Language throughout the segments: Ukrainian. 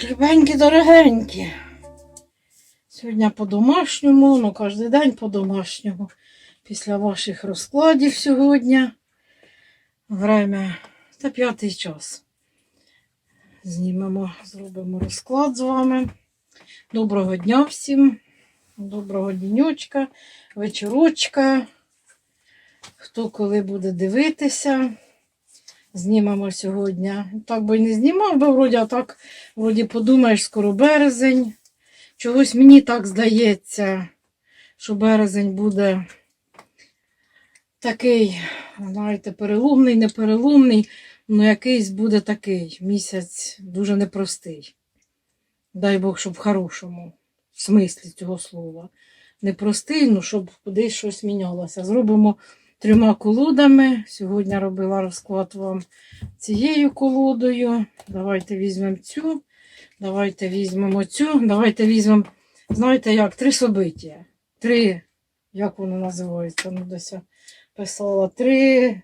Так, дорогенькі. Сьогодні по-домашньому, ну кожен день по-домашньому. Після ваших розкладів сьогодні. Время та п'ятий час. Знімемо, зробимо розклад з вами. Доброго дня всім. Доброго дінючка, вечорочка. Хто коли буде дивитися. Знімемо сьогодні. Так би й не знімав, бо вроді, а так, вроді подумаєш, скоро березень. Чогось мені так здається, що березень буде такий, знаєте, переломний, непереломний, ну якийсь буде такий місяць дуже непростий. Дай Бог, щоб в хорошому в смислі цього слова. Непростий, ну щоб кудись щось мінялося. Зробимо трьома колодами. Сьогодні робила розклад вам цією колодою. Давайте візьмемо цю. Давайте візьмемо цю. Давайте візьмемо, знаєте як, три собиття. Три, як воно називається? Ну, десь я писала. Три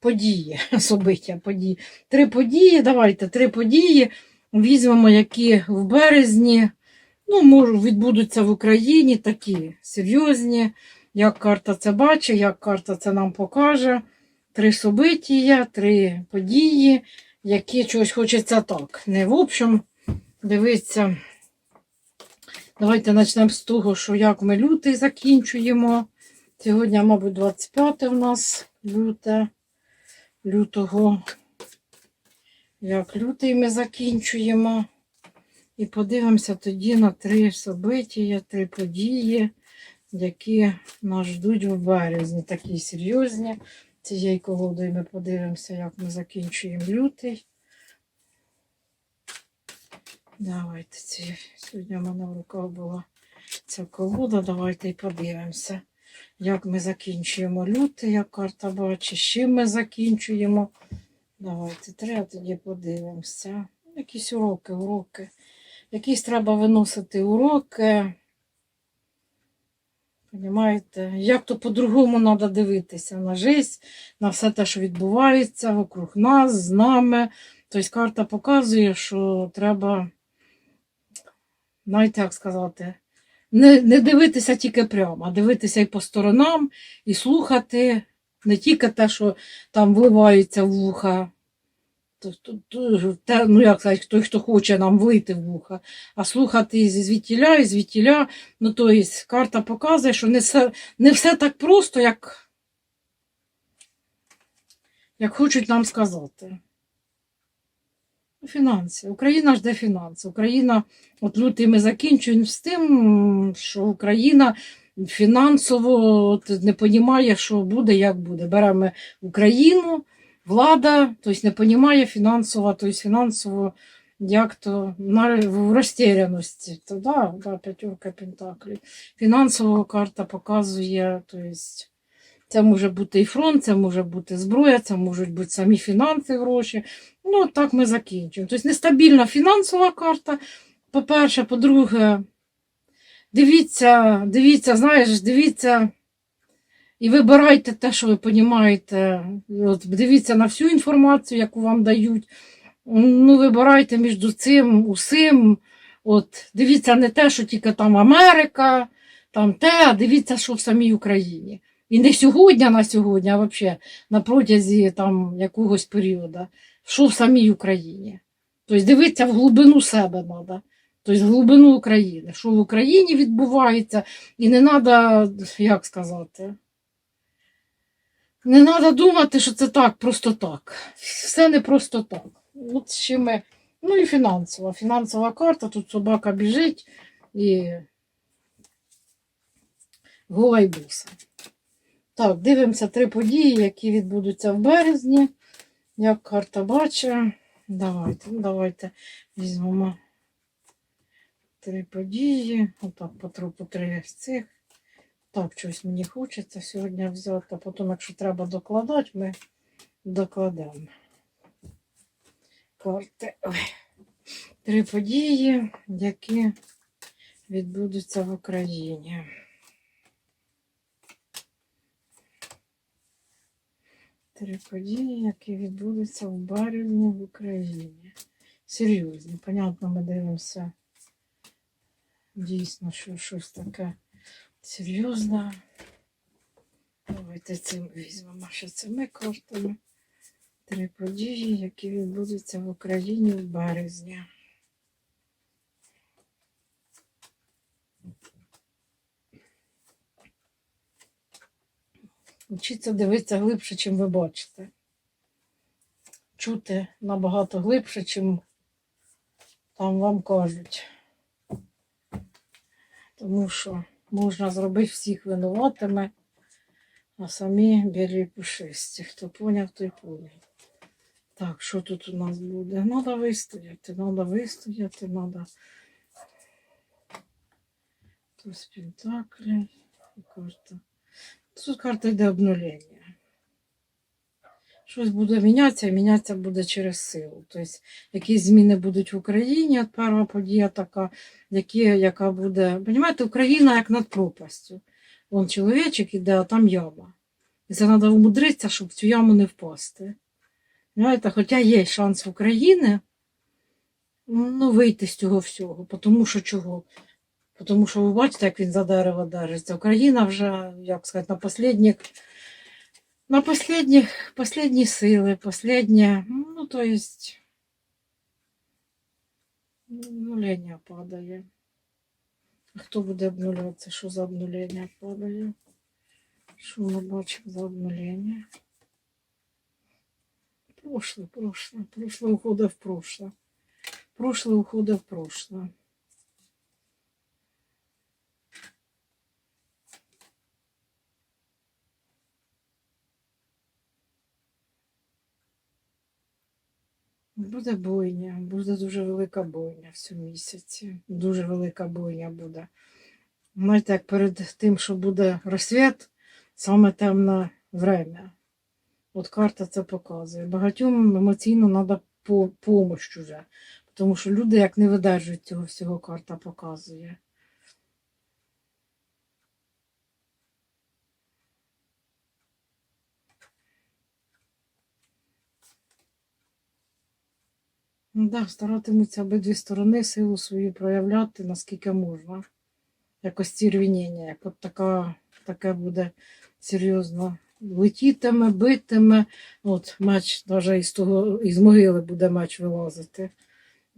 події. Собиття, події. Три події. Давайте три події. Візьмемо, які в березні. Ну, можу, відбудуться в Україні такі серйозні. Як карта це бачить, як карта це нам покаже. Три собиття, три події, які чогось хочеться так. Не в общем, дивіться. Давайте почнемо з того, що як ми лютий закінчуємо. Сьогодні, мабуть, 25 у нас люте, лютого. Як лютий ми закінчуємо. І подивимося тоді на три собиття, три події які нас ждуть в березні, такі серйозні. Цією колодою ми подивимося, як ми закінчуємо лютий. Давайте ці. Сьогодні в мене в руках була ця колода. Давайте і подивимося, як ми закінчуємо лютий, як карта бачить, з чим ми закінчуємо. Давайте треба тоді подивимося. Якісь уроки, уроки. Якісь треба виносити уроки. Понімаєте? Як то по-другому треба дивитися на життя, на все те, що відбувається вокруг нас, з нами. Тобто карта показує, що треба, знаєте, як сказати, не, не дивитися тільки прямо, а дивитися і по сторонам, і слухати не тільки те, що там вливається вуха. Те, ну, як сказати, той, хто хоче нам влити в вуха, а слухати зі звітіля, і звітіля. Ну, то есть, карта показує, що не все, не все так просто, як, як хочуть нам сказати. Фінанси. Україна жде фінанси. Україна, от лютий ми закінчуємо з тим, що Україна фінансово от, не розуміє, що буде, як буде. Беремо Україну, влада, тобто не розуміє фінансово, тобто фінансово як то в розтеряності. То да, да, п'ятерка пентаклів. Фінансова карта показує, то есть, це може бути і фронт, це може бути зброя, це можуть бути самі фінанси, гроші. Ну, так ми закінчуємо. Тобто нестабільна фінансова карта. По-перше, по-друге, дивіться, дивіться, знаєш, дивіться. І вибирайте те, що ви розумієте. От, дивіться на всю інформацію, яку вам дають. Ну, вибирайте між цим, усім. От, дивіться не те, що тільки там Америка, там те, а дивіться, що в самій Україні. І не сьогодні на сьогодні, а взагалі на протязі там, якогось періоду, що в самій Україні. Тобто дивитися в глибину себе треба. Тобто в глибину України, що в Україні відбувається, і не треба, як сказати, не треба думати, що це так, просто так. Все не просто так. От чим ми... Ну і фінансова. Фінансова карта, тут собака біжить і гола. Так, дивимося три події, які відбудуться в березні. Як карта бачить. Давайте, ну давайте візьмемо три події. Отак по три, по три з цих. Так, щось мені хочеться сьогодні взяти, а потім, якщо треба докладати, ми докладемо. Карти. Ой. Три події, які відбудуться в Україні. Три події, які відбудуться в березні в Україні. серйозні. Понятно, ми дивимося. Дійсно, що щось таке серйозне. Давайте цим візьмемо ще цими картами. Три події, які відбудуться в Україні в березні. Вчіться дивитися глибше, чим ви бачите. Чути набагато глибше, чим там вам кажуть. Тому що можна зробити всіх винуватими, а самі білі пушисті. Хто поняв, той поняв. Так, що тут у нас буде? Надо вистояти, треба вистояти, треба Тут Пентаклі і карта. Тут карта йде обнулення. Щось буде мінятися, і мінятися буде через силу. Тобто, якісь зміни будуть в Україні, от перша подія така, які, яка буде. Понімаєте, Україна як над пропастю. Вон чоловічок іде, а там яма. І це треба умудритися, щоб в цю яму не впасти. Знаєте, хоча є шанс в України ну, вийти з цього всього. Тому що чого? Тому що ви бачите, як він за дерево держиться. Україна вже, як сказати, на последніх, на последніх, последні сили, последнє, ну, то есть, обнулення падає. А хто буде обнулятися? Що за обнулення падає? Що ми бачимо за обнулення? Прошлое, прошлое, прошлое уходить в прошлое. Прошлое уходить в прошлое. Буде бойня, буде дуже велика бойня в цьому місяці. Дуже велика бойня буде. Знаєте, як перед тим, що буде розсвіт, саме темне время. От карта це показує. Багатьом емоційно треба допомогти вже. Тому що люди як не видержують цього всього, карта показує. Да, старатимуться обидві сторони силу свою проявляти, наскільки можна. Якось ці рвінення, як от така, таке буде серйозно. Летітиме, битиме. От меч, навіть із того, із могили буде меч вилазити.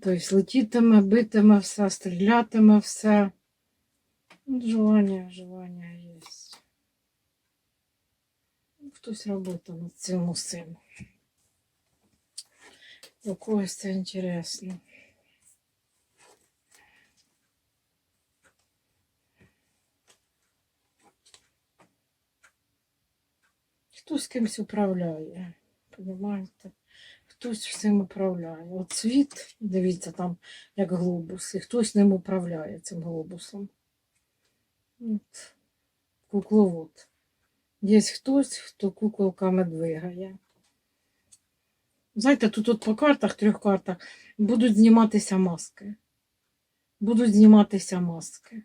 Тобто летітиме, битиме все, стрілятиме все. От желання, желання є. Хтось робота над цим усім. У когось це інтересно. Хтось кимось управляє, розумієте? Хтось всім управляє. От світ, дивіться, там як глобус, і хтось ним управляє цим глобусом. От. Кукловод. Є хтось, хто куколками двигає. Знаєте, тут от по картах, трьох картах, будуть зніматися маски. Будуть зніматися маски.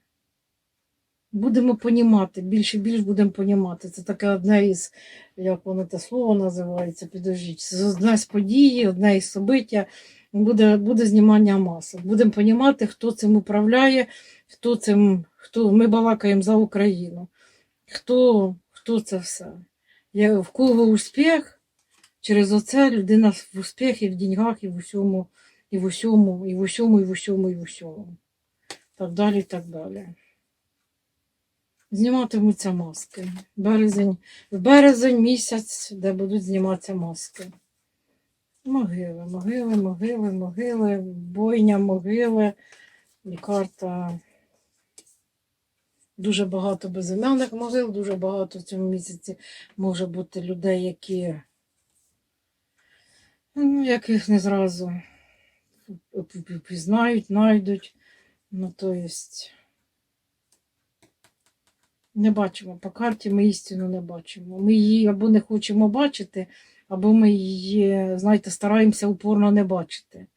Будемо понімати, більше і більш будемо понімати. Це таке одне із, як воно те слово називається, підожіть. Це одне з події, одне із собиття. Буде, буде знімання масок. Будемо понімати, хто цим управляє, хто цим, хто ми балакаємо за Україну. Хто, хто це все? Я, в кого успіх? Через оце людина в успіхі, і в деньгах, і в усьому, і в усьому, і в усьому, і в усьому, і в усьому. Так далі, і так далі. Зніматимуться маски. Березень, в березень місяць, де будуть зніматися маски. Могили, могили, могили, могили, бойня, могили. І карта. Дуже багато безіменних могил, дуже багато в цьому місяці може бути людей, які Ну, яких не зразу пізнають, знайдуть. Ну, то єсть. Не бачимо. По карті ми істину не бачимо. Ми її або не хочемо бачити, або ми її, знаєте, стараємося упорно не бачити.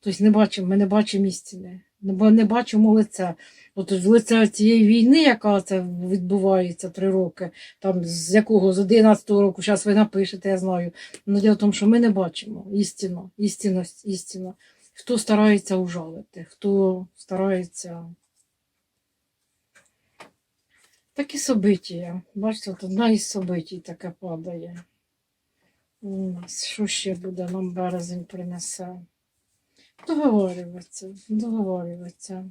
Тобто не бачимо, ми не бачимо істини. Бо не бачимо лиця. От в лице цієї війни, яка це відбувається три роки, там з якого з 11-го року, зараз ви напишете, я знаю. Ну, діло в тому, що ми не бачимо істину, істинність, істину. хто старається ужалити, хто старається. Такі события. Бачите, от одна із событій таке падає. Що ще буде нам березень принесе? Договорюватися, договорюватися.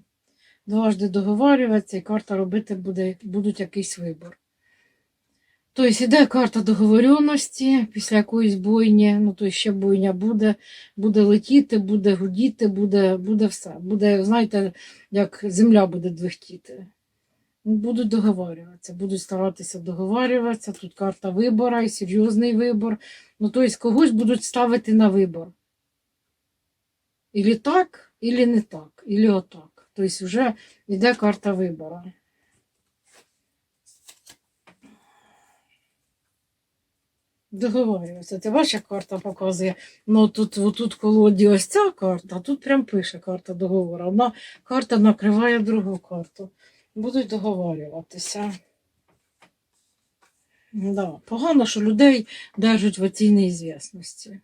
Дважди договорюватися, і карта робити буде, будуть якийсь вибор. Тобто іде карта договоренності після якоїсь бойні, ну то ще бойня буде, буде летіти, буде гудіти, буде, буде все. Буде, знаєте, як земля буде двихтіти. Будуть договорюватися, будуть старатися договорюватися. Тут карта вибора і серйозний вибор. Ну, тобто когось будуть ставити на вибор. Ілі так, ілі не так, ілі отак. Тобто вже йде карта вибору. Договорюватися. Ти бачиш, як карта показує. Ну тут, отут колоді ось ця карта, тут прям пише карта договору. Одна карта накриває другу карту. Будуть договорюватися. Да. Погано, що людей держать в оцій неізвісності.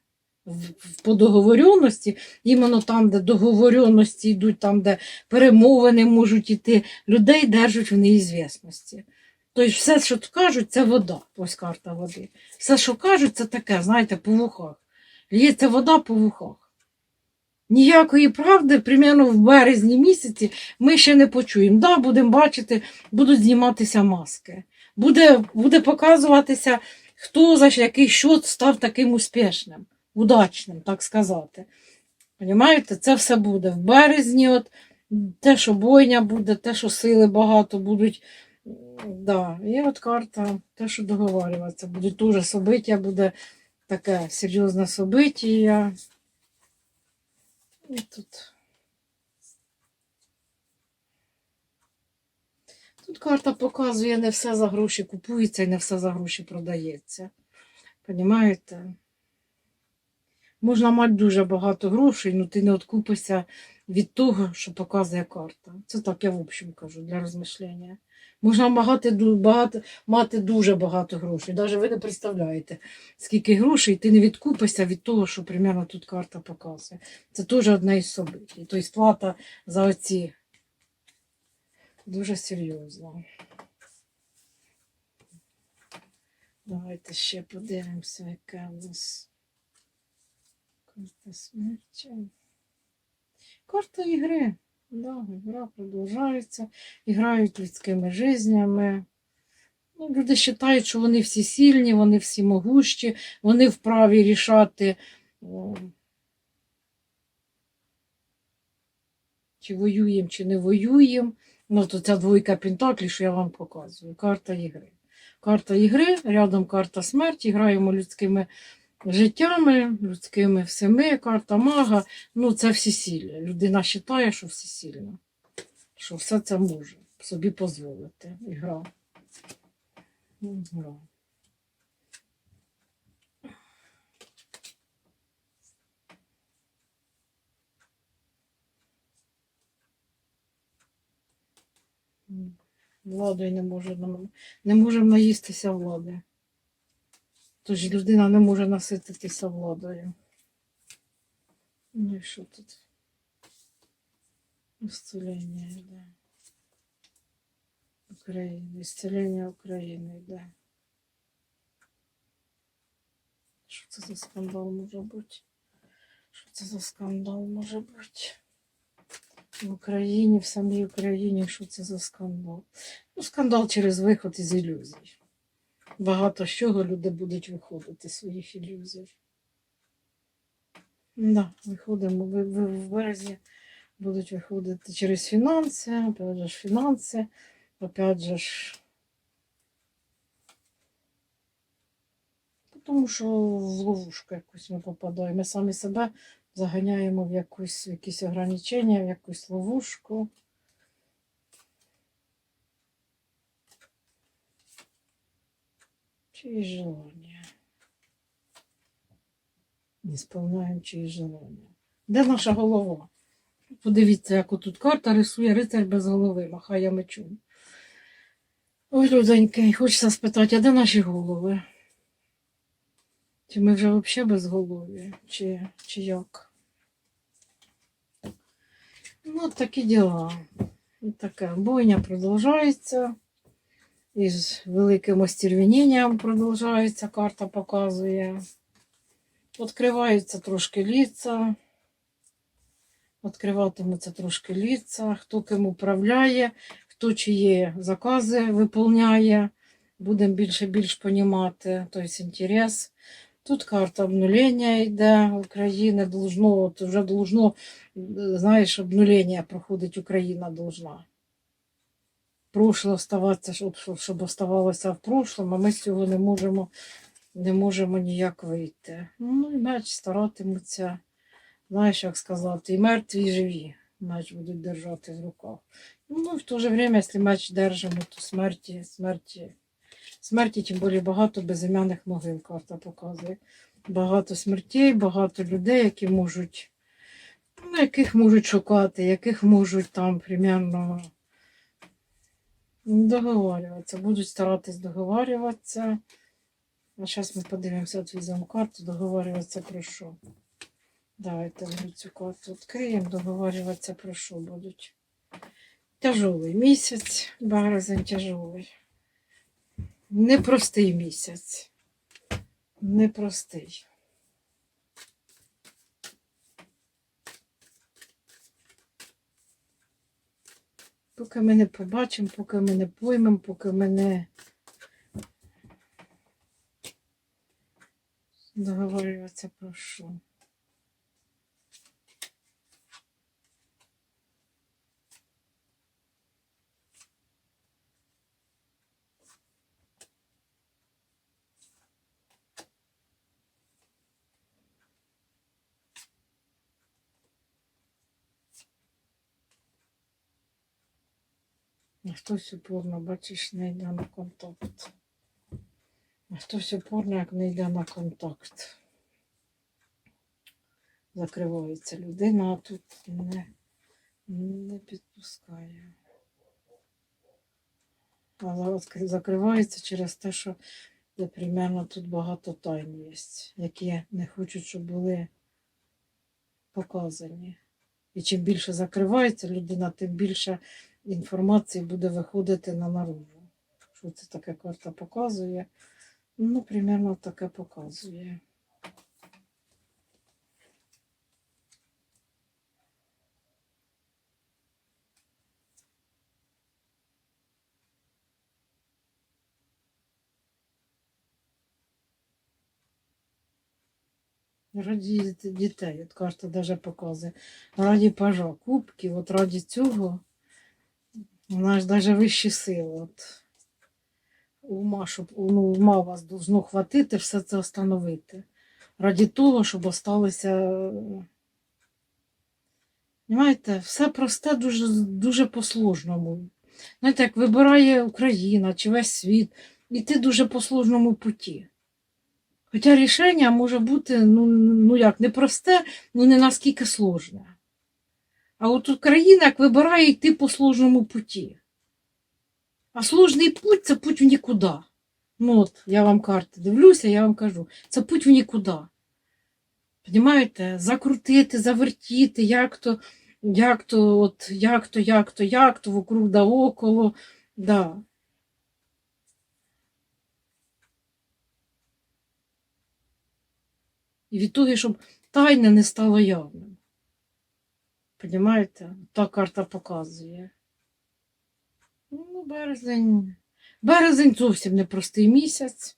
По договоренності, іменно там, де договоренності йдуть, там, де перемовини можуть йти, людей держать в неізвісності. Тобто все, що кажуть, це вода. Ось карта води. Все, що кажуть, це таке, знаєте, по вухах. Лється вода по вухах. Ніякої правди, примерно в березні місяці, ми ще не почуємо. Да, будемо бачити, будуть зніматися маски. Буде, буде показуватися, хто за який счет став таким успішним, удачним, так сказати. Понімаєте, це все буде в березні. От, те, що бойня буде, те, що сили багато будуть. Да. І от карта, те, що договарюватися. Будуть дуже собиття, буде таке серйозне собиття. І тут. Тут карта показує, не все за гроші купується і не все за гроші продається. Понімаєте? Можна мати дуже багато грошей, але ти не відкупишся від того, що показує карта. Це так я в общем кажу для розмишлення. Можна багато, багато, мати дуже багато грошей. Навіть ви не представляєте, скільки грошей ти не відкупишся від того, що примерно тут карта показує. Це теж одна із событий. Тобто плата за оці дуже серйозно. Давайте ще подивимося, яка у нас карта смерті. Карта ігри. Да, гра продовжується. Іграють людськими жизнями. Ну, люди вважають, що вони всі сильні, вони всі могущі, вони вправі рішати. Чи воюємо, чи не воюємо. Ну, то ця двойка пентаклів, що я вам показую. Карта ігри. Карта ігри, рядом карта смерті, граємо людськими життями, людськими всіми, карта мага. Ну, це всесілля. Людина вважає, що всесильна. Що все це може собі дозволити. Ігра. Гра. М. Владою не може не можемо наїстися влади. Тож людина не може насититися владою. Ну і що тут? Ісцелення йде. України. Ісцелення України йде. Що це за скандал може бути? Що це за скандал може бути? В Україні, в самій Україні, що це за скандал? Ну, скандал через виход із ілюзій. Багато з чого люди будуть виходити з своїх ілюзій. Да, виходимо в, в, в березні будуть виходити через фінанси, опять же ж фінанси, опять же ж. Тому що в ловушку якусь ми попадаємо. Ми самі себе заганяємо в якусь, в якісь ограничення, в якусь ловушку. Чиї желання. Не сповняємо чиї желання. Де наша голова? Подивіться, як отут карта рисує рицар без голови, махає мечом. Ой, люденький, хочеться спитати, а де наші голови? Чи ми вже взагалі без голови? Чи, чи як? Ну, такі діла. Таке. Бойня продовжується. Із великим остервенінням продовжується, карта показує. Відкриваються трошки ліца. Відкриватимуться трошки ліца. Хто ким управляє, хто чиї закази виконує. Будемо більше більш понімати. Тобто інтерес. Тут карта обнулення йде України. Должно, от вже должно, знаєш, обнулення проходить Україна должна. Прошле оставатися, щоб, щоб, оставалося в прошлому, а ми з цього не можемо, не можемо ніяк вийти. Ну і меч старатимуться, знаєш, як сказати, і мертві, і живі. Меч будуть держати в руках. Ну, в то же время, якщо меч держимо, то смерті, смерті, смерті, тим більше багато безім'яних могил карта показує. Багато смертей, багато людей, які можуть, ну, яких можуть шукати, яких можуть там примерно договарюватися. Будуть старатись договарюватися. А зараз ми подивимося, візьмемо карту, договарюватися про що. Давайте цю карту відкриємо, договарюватися про що будуть. Тяжовий місяць, березень тяжовий. Непростий місяць. Непростий. Поки ми не побачимо, поки ми не поймемо, поки ми не договорюватися про що. Хтось упорно, бачиш, не йде на контакт. А хтось упорно, як не йде на контакт. Закривається людина, а тут не, не підпускає. Але закривається через те, що де примерно тут багато тайн є, які не хочуть, щоб були показані. І чим більше закривається людина, тим більше інформації буде виходити на наружу. Що це таке карта показує? Ну, примерно таке показує. Раді дітей, от карта даже показує. Раді пажа, кубки, от раді цього. Вона ж даже вищі сили. От. Ума, щоб ну, ума вас должно хватити, все це встановити. Раді того, щоб осталося. Знаєте, все просте дуже, дуже по-сложному. Знаєте, як вибирає Україна чи весь світ, іти дуже по сложному путі. Хоча рішення може бути, ну, ну як, не просте, ну не наскільки сложне. А от Україна як вибирає йти по сложному путі. А сложний путь це путь в нікуди. Ну от, я вам карти дивлюся, я вам кажу, це путь в нікуди. Понімаєте? Закрутити, завертіти, як то, як то, от, як то, як то, як то, вокруг да около. Да. І від того, щоб тайне не стало явним. Понімаєте? Та карта показує. Ну, березень. Березень зовсім непростий місяць.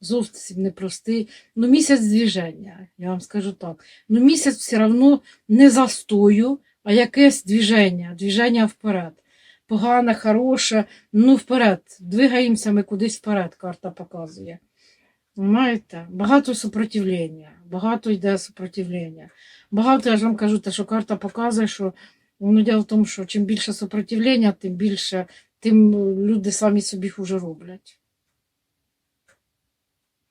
Зовсім непростий. Ну, місяць движення, я вам скажу так. Ну, місяць все одно не застою, а якесь движення, движення вперед. Погане, хороше, ну вперед. Двигаємося ми кудись вперед, карта показує. Знаєте, багато супротивлення, багато йде супротивлення. Багато, я ж вам кажу, те, що карта показує, що ну, діло в тому, що чим більше супротивлення, тим більше тим люди самі собі хуже роблять.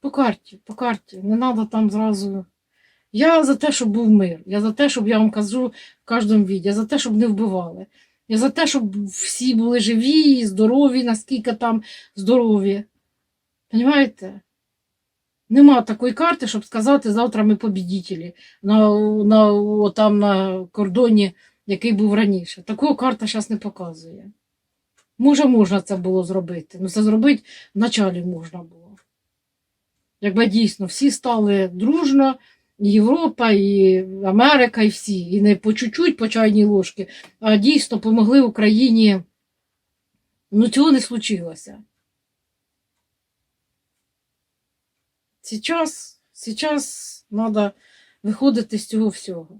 По карті, по карті. Не треба там зразу. Я за те, щоб був мир. Я за те, щоб я вам кажу в кожному відео, я за те, щоб не вбивали. Я за те, щоб всі були живі, здорові, наскільки там здорові. Понимаєте? Нема такої карти, щоб сказати, завтра ми побідітелі. На, на, там на кордоні який був раніше. Такого карта зараз не показує. Може, можна це було зробити. Ну, це зробити вначалі можна було. Якби дійсно всі стали дружно, і Європа, і Америка, і всі. І не по чуть-чуть, по чайній ложці, а дійсно помогли Україні. Ну, цього не случилося. Сейчас, сейчас треба виходити з цього всього.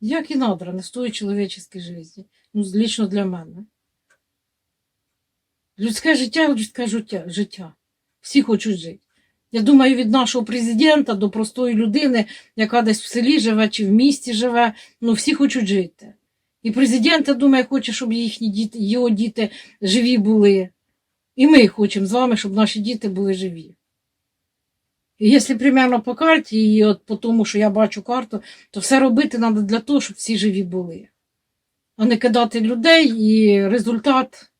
Як і надра, не стоїть чоловічої житті. Ну, лично для мене. Людське життя людське життя. життя. Всі хочуть жити. Я думаю, від нашого президента до простої людини, яка десь в селі живе чи в місті живе, ну всі хочуть жити. І президент, я думаю, хоче, щоб їхні діти, його діти живі були. І ми хочемо з вами, щоб наші діти були живі. І якщо примерно по карті, і от по тому, що я бачу карту, то все робити треба для того, щоб всі живі були. А не кидати людей і результат.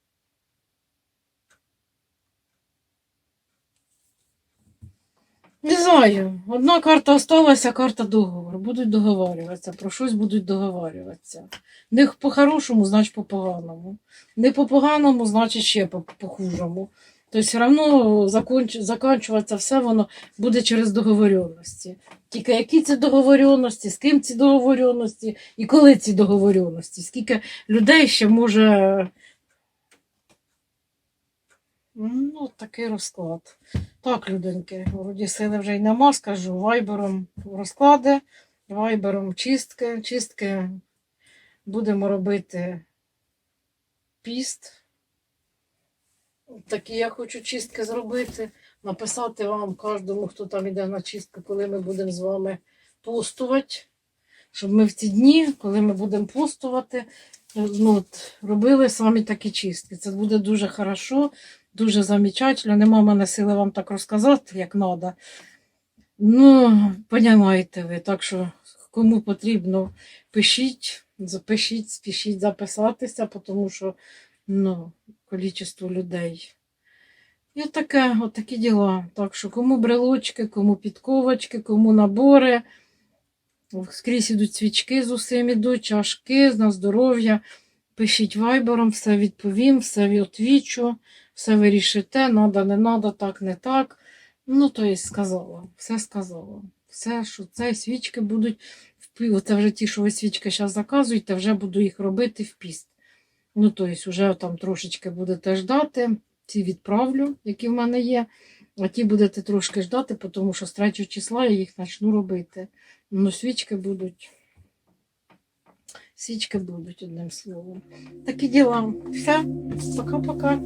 Не знаю. Одна карта осталася, карта договору. Будуть договарюватися, про щось будуть договарюватися. Не по-хорошому, значить по-поганому. Не по-поганому, значить ще по- по-хужому. Тобто все одно закінчуватися все воно буде через договоренності. Тільки які це договоренності, з ким ці договоренності і коли ці договоренності, скільки людей ще може. Ну, такий розклад. Так, людинки, вроді сили вже й нема, скажу, вайбером розклади, вайбером чистки. Чистки будемо робити піст. Такі я хочу чистки зробити, написати вам кожному, хто там іде на чистку, коли ми будемо з вами постувати. Щоб ми в ці дні, коли ми будемо постувати, ну, от, робили самі такі чистки. Це буде дуже хорошо, дуже замечательно. Нема мене сили вам так розказати, як треба. Ну, понімаєте ви, так що кому потрібно, пишіть, запишіть, спішіть записатися, тому що ну, количество людей. І таке, от такі діла. Так що кому брелочки, кому підковочки, кому набори. Скрізь ідуть свічки з усім ідуть, чашки на здоров'я. Пишіть вайбером, все відповім, все відвічу, все вирішите, надо, не надо, так, не так. Ну, то є сказала, все сказала. Все, що це свічки будуть, пі- вже ті, що ви свічки зараз заказуєте, вже буду їх робити в піст. Ну, то є, вже там трошечки будете ждати, ці відправлю, які в мене є. А ті будете трошки ждати, тому що з 3 числа я їх почну робити. Ну, свічки будуть. Свічки будуть, одним словом. Такі діла. Все, пока-пока.